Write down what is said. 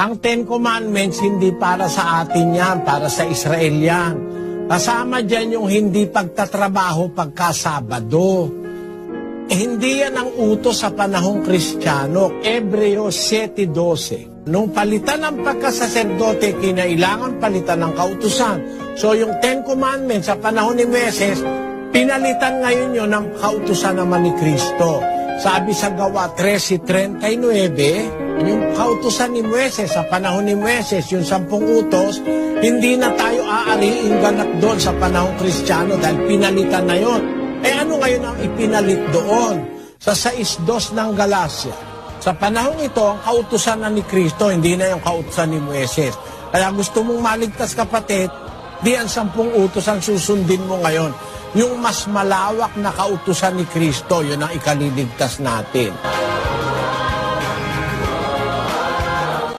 Ang Ten Commandments hindi para sa atin yan, para sa Israel yan. Kasama dyan yung hindi pagtatrabaho pagkasabado. Eh, hindi yan ang utos sa panahong kristyano. Ebreo 7.12. Nung palitan ng pagkasaserdote, kinailangan palitan ng kautusan. So yung Ten Commandments sa panahon ni Meses, pinalitan ngayon yun ng kautusan naman ni Kristo. Sabi sa gawa 13.39, yung kautusan ni Moises sa panahon ni Moises, yung sampung utos, hindi na tayo aariing ganap doon sa panahong kristyano dahil pinalitan na yon. Eh ano ngayon ang ipinalit doon? Sa 6.2 ng Galacia. Sa panahong ito, ang kautusan na ni Kristo, hindi na yung kautusan ni Moises. Kaya gusto mong maligtas kapatid, di ang sampung utos ang susundin mo ngayon. Yung mas malawak na kautusan ni Kristo, yun ang ikaliligtas natin.